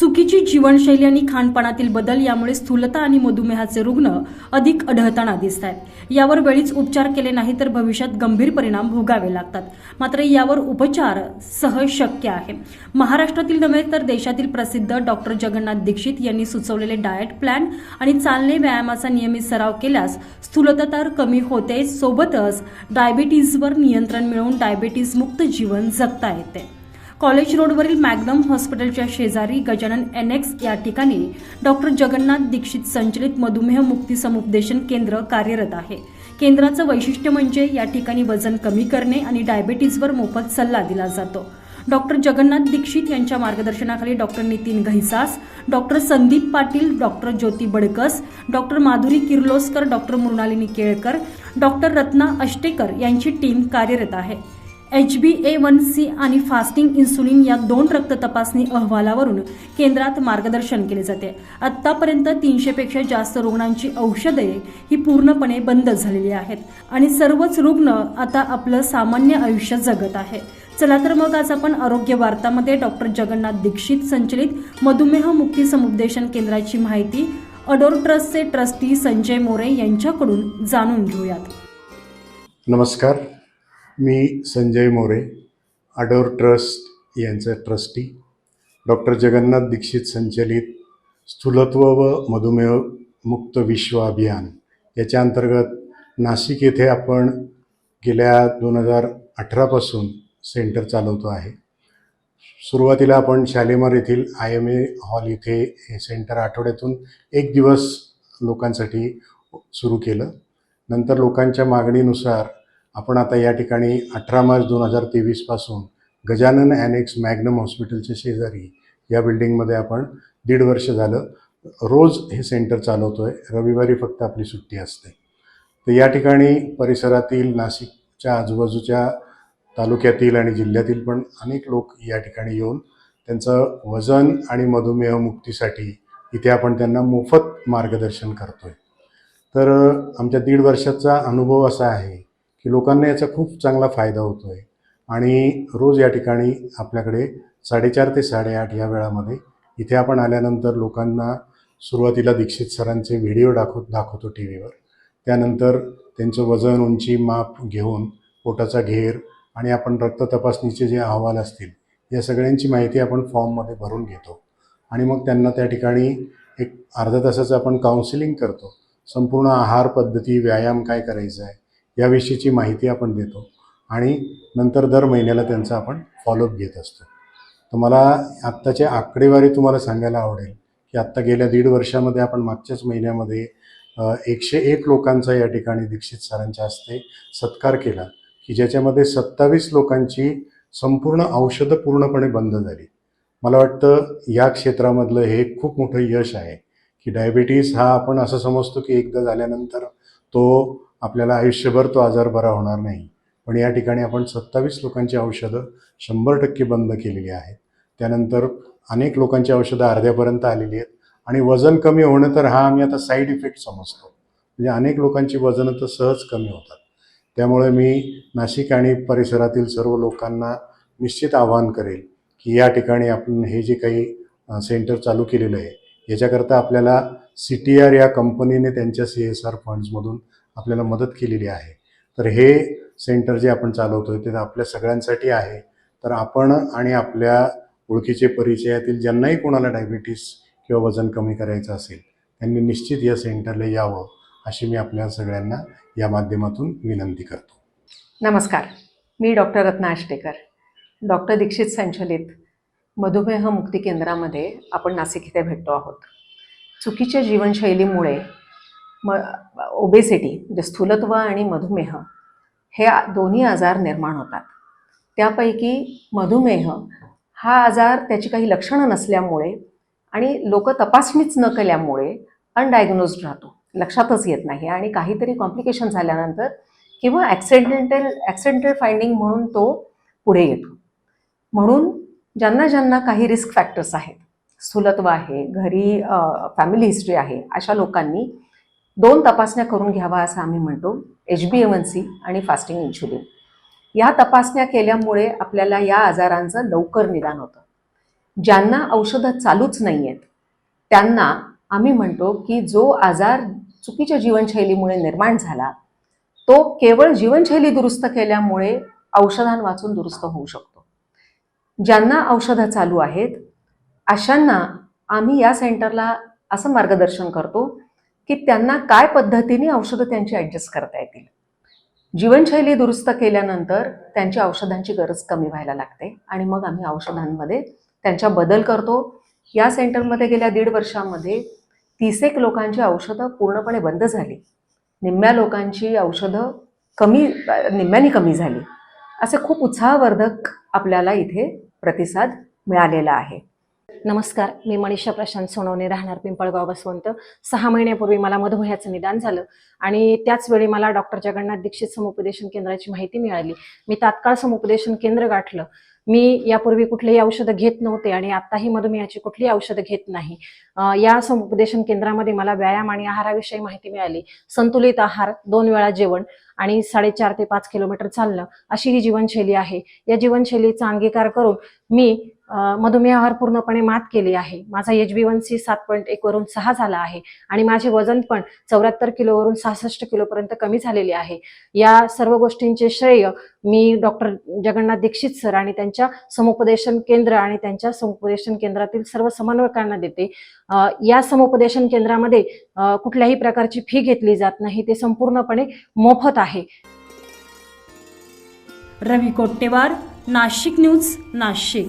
चुकीची जीवनशैली आणि खानपानातील बदल यामुळे स्थूलता आणि मधुमेहाचे रुग्ण अधिक आढळताना दिसत आहेत. यावर वेळीच उपचार केले नाही तर भविष्यात गंभीर परिणाम भोगावे लागतात. मात्र यावर उपचार सहज शक्य आहे. महाराष्ट्रातील नव्हे तर देशातील प्रसिद्ध डॉक्टर जगन्नाथ दीक्षित यांनी सुचवलेले डाएट प्लॅन आणि चालणे व्यायामाचा नियमित सराव केल्यास स्थूलता तर कमी होते सोबतच डायबिटीजवर नियंत्रण मिळवून डायबिटीज मुक्त जीवन जगता येते. कॉलेज रोडवरील मॅग्नम हॉस्पिटलच्या शेजारी गजानन एनेक्स या ठिकाणी डॉक्टर जगन्नाथ दीक्षित संचलित मधुमेह मुक्ती समुपदेशन केंद्र कार्यरत आहे. केंद्राचं वैशिष्ट्य म्हणजे या ठिकाणी वजन कमी करणे आणि डायबिटीजवर मोफत सल्ला दिला जातो. डॉक्टर जगन्नाथ दीक्षित यांच्या मार्गदर्शनाखाली doctor Nitin Ghaisas doctor Sandeep Patil doctor Jyoti Badkas doctor Madhuri Kirloskar doctor Mrinalini Kelkar doctor Ratna Ashtekar यांची टीम कार्यरत आहे. H B A one C आणि फास्टिंग इन्सुलिन या दोन रक्त तपासणी अहवालावरून केंद्रात मार्गदर्शन केले जाते. आतापर्यंत तीनशेपेक्षा जास्त रुग्णांची औषधे ही पूर्णपणे बंद झालेली आहेत. आणि सर्वच रुग्ण आता आपलं सामान्य आयुष्य जगत आहे. चला तर मग आज आपण आरोग्य वार्तामध्ये डॉक्टर जगन्नाथ दीक्षित संचलित मधुमेह मुक्ती समुपदेशन केंद्राची माहिती अडोर ट्रस्टचे ट्रस्टी संजय मोरे यांच्याकडून जाणून घेऊयात. नमस्कार. मी संजय मोरे आडोर ट्रस्ट यांचा ट्रस्टी डॉक्टर जगन्नाथ दीक्षित संचलित स्थूलत्व व मधुमेह मुक्त विश्व अभियान. याच्या अंतर्गत नाशिक येथे आपण गेल्या दोन हजार अठरापासून सेंटर चालवतो आहे. सुरुवातीला आपण शालेमार येथील आय एम ए हॉल इथे हे सेंटर आठवड्यातून एक दिवस लोकांसाठी सुरू केलं. नंतर लोकांच्या मागणीनुसार आपण आता या ठिकाणी अठरा मार्च दोन हजार तेवीसपासून गजानन ॲनेक्स मॅग्नम हॉस्पिटलच्या शेजारी या बिल्डिंगमध्ये आपण दीड वर्ष झालं. रोज हे सेंटर चालवतो आहे रविवारी फक्त आपली सुट्टी असते. तर या ठिकाणी परिसरातील नाशिकच्या आजूबाजूच्या तालुक्यातील आणि जिल्ह्यातील पण अनेक लोक या ठिकाणी येऊन त्यांचं वजन आणि मधुमेह मुक्तीसाठी इथे आपण त्यांना मोफत मार्गदर्शन करतो आहे तर आमच्या दीड वर्षाचा अनुभव असा आहे की लोकांना याचा खूप चांगला फायदा होतो आहे आणि रोज या ठिकाणी आपल्याकडे साडेचार ते साडेआठ या वेळामध्ये इथे आपण आल्यानंतर लोकांना सुरुवातीला दीक्षित सरांचे व्हिडिओ दाखव दाखवतो टी व्हीवर त्यानंतर त्यांचं वजन उंची माप घेऊन पोटाचा घेर आणि आपण रक्त तपासणीचे जे अहवाल असतील या सगळ्यांची माहिती आपण फॉर्ममध्ये भरून घेतो. आणि मग त्यांना त्या ठिकाणी एक अर्धा तासाचं आपण काउन्सिलिंग करतो. संपूर्ण आहार पद्धती व्यायाम काय करायचा आहे याविषयीची माहिती आपण देतो. आणि नंतर दर महिन्याला त्यांचा आपण फॉलोअप घेत असतो. तर मला आत्ताचे आकडेवारी तुम्हाला सांगायला आवडेल की आत्ता गेल्या दीड वर्षामध्ये आपण मागच्याच महिन्यामध्ये एकशे एक लोकांचा या ठिकाणी दीक्षित सरांच्या हस्ते सत्कार केला की ज्याच्यामध्ये सत्तावीस लोकांची संपूर्ण औषधं पूर्णपणे बंद झाली. मला वाटतं या क्षेत्रामधलं हे खूप मोठं यश आहे की डायबिटीज हा आपण असं समजतो की एकदा झाल्यानंतर तो आपल्याला आयुष्यभर तो आजार बरा होणार नाही. पण या ठिकाणी आपण सत्तावीस लोकांची औषधं शंभर टक्के बंद केलेली आहेत. त्यानंतर अनेक लोकांची औषधं अर्ध्यापर्यंत आलेली आहेत. आणि वजन कमी होणं तर हा आम्ही आता साईड इफेक्ट समजतो. म्हणजे अनेक लोकांची वजनं तर सहज कमी होतात. त्यामुळे मी नाशिक आणि परिसरातील सर्व लोकांना निश्चित आवाहन करेल की या ठिकाणी आपण हे जे काही सेंटर चालू केलेलं आहे याच्याकरता आपल्याला सी टी आर या कंपनीने त्यांच्या सी एस आर फंड्समधून आपल्याला मदत केलेली आहे. तर हे सेंटर जे आपण चालवतोय ते आपल्या सगळ्यांसाठी आहे. तर आपण आणि आपल्या ओळखीचे परिचयातील ज्यांनाही कोणाला डायबिटीस किंवा वजन कमी करायचं असेल त्यांनी निश्चित या सेंटरला यावं अशी मी आपल्या सगळ्यांना या माध्यमातून विनंती करतो. नमस्कार. मी डॉक्टर रत्ना आष्टेकर. डॉक्टर दीक्षित संचलित मधुमेह मुक्ती केंद्रामध्ये आपण नाशिक इथे भेटतो आहोत. चुकीच्या जीवनशैलीमुळे म ओबेसिटी म्हणजे स्थूलत्व आणि मधुमेह हे दोन्ही आजार निर्माण होतात. त्यापैकी मधुमेह हा आजार त्याची काही लक्षणं नसल्यामुळे आणि लोक तपासणीच न केल्यामुळे अनडायग्नोज्ड राहतो. लक्षातच येत नाही आणि काहीतरी कॉम्प्लिकेशन झाल्यानंतर किंवा ॲक्सिडेंटल ॲक्सिडेंटल फाइंडिंग म्हणून तो पुढे येतो. म्हणून ज्यांना ज्यांना काही रिस्क फॅक्टर्स आहेत स्थूलत्व आहे घरी फॅमिली हिस्ट्री आहे अशा लोकांनी दोन तपासण्या करून घ्यावा असं आम्ही म्हणतो H B M N C आणि फास्टिंग इन्शुलिन या तपासण्या केल्यामुळे आपल्याला या आजारांचं लवकर निदान होतं. ज्यांना औषधं चालूच नाही आहेत त्यांना आम्ही म्हणतो की जो आजार चुकीच्या जीवनशैलीमुळे निर्माण झाला तो केवळ जीवनशैली दुरुस्त केल्यामुळे औषधांवाचून दुरुस्त होऊ शकतो. ज्यांना औषधं चालू आहेत अशांना आम्ही या सेंटरला असं मार्गदर्शन करतो की त्यांना काय पद्धतीने औषधं त्यांची ॲडजस्ट करता येतील? जीवनशैली दुरुस्त केल्यानंतर त्यांची औषधांची गरज कमी व्हायला लागते आणि मग आम्ही औषधांमध्ये त्यांच्या बदल करतो. या सेंटरमध्ये गेल्या दीड वर्षामध्ये तीसेक लोकांची औषधं पूर्णपणे बंद झाली. निम्म्या लोकांची औषधं कमी निम्म्यानी कमी झाली. असे खूप उत्साहवर्धक आपल्याला इथे प्रतिसाद मिळालेला आहे. नमस्कार मी मनीषा प्रशांत सोनवणे राहणार पिंपळगाव बसवंत. सहा महिन्यापूर्वी मला मधुमेहाचं निदान झालं आणि त्याच वेळी मला डॉक्टर जगन्नाथ दीक्षित समुपदेशन केंद्राची माहिती मिळाली. मी तात्काळ समुपदेशन केंद्र गाठलं. मी यापूर्वी कुठलीही औषधं घेत नव्हते आणि आत्ताही मधुमेहाची कुठलीही औषधं घेत नाही. या समुपदेशन केंद्रामध्ये मला व्यायाम आणि आहाराविषयी माहिती मिळाली. संतुलित आहार दोन वेळा जेवण आणि साडेचार ते पाच किलोमीटर चालणं अशी ही जीवनशैली आहे. या जीवनशैलीचा अंगीकार करून मी मधुमेहावर पूर्णपणे मात केली आहे. माझा एच बी वन सी सात पॉईंट एक वरून सहा झाला आहे आणि माझे वजन पण चौऱ्याहत्तर किलोवरून सहासष्ट किलोपर्यंत कमी झालेले आहे. या सर्व गोष्टींचे श्रेय मी डॉक्टर जगन्नाथ दीक्षित सर आणि त्यांच्या समुपदेशन केंद्र आणि त्यांच्या समुपदेशन केंद्रातील सर्व समन्वयकांना देते. या समुपदेशन केंद्रामध्ये कुठल्याही प्रकारची फी घेतली जात नाही. ते संपूर्णपणे मोफत आहे. रवी कोट्टेवार नाशिक न्यूज नाशिक.